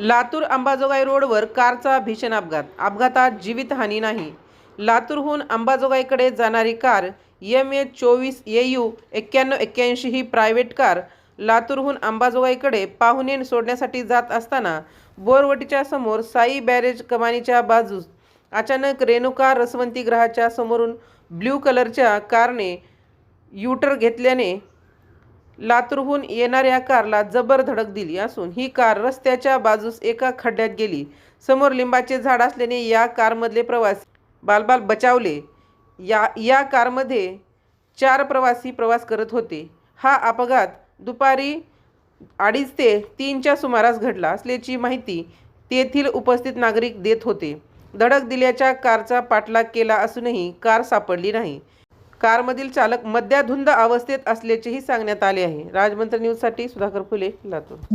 लातूर अंबाजोगाई रोडवर कारचा भीषण अपघात. अपघातात जीवितहानी नाही. लातूरहून अंबाजोगाईकडे जाणारी कार एम ए चोवीस ए यू एक्क्याण्णव एक्क्याऐंशी ही प्रायव्हेट कार लातूरहून अंबाजोगाईकडे पाहुणे सोडण्यासाठी जात असताना बोरवटीच्या समोर साई बॅरेज कमानीच्या बाजूस अचानक रेणुका रसवंती ग्रहाच्या समोरून ब्ल्यू कलरच्या कारने यूटर घेतल्याने लातूरहून येणाऱ्या कारला जबर धडक दिली असून ही कार रस्त्याच्या बाजूस एका खड्ड्यात गेली. समोर लिंबाचे झाड असल्याने या कारमधले प्रवासी बालबाल बचावले. या या कारमध्ये चार प्रवासी प्रवास करत होते. हा अपघात दुपारी अडीच ते तीनच्या सुमारास घडला असल्याची माहिती तेथील उपस्थित नागरिक देत होते. धडक दिल्याच्या कारचा पाठलाग केला असूनही कार सापडली नाही. कारमधील चालक मद्याधुंद अवस्थेत असल्याचेही सांगण्यात आले आहे. राजमंत्र न्यूजसाठी सुधाकर फुले लातूर.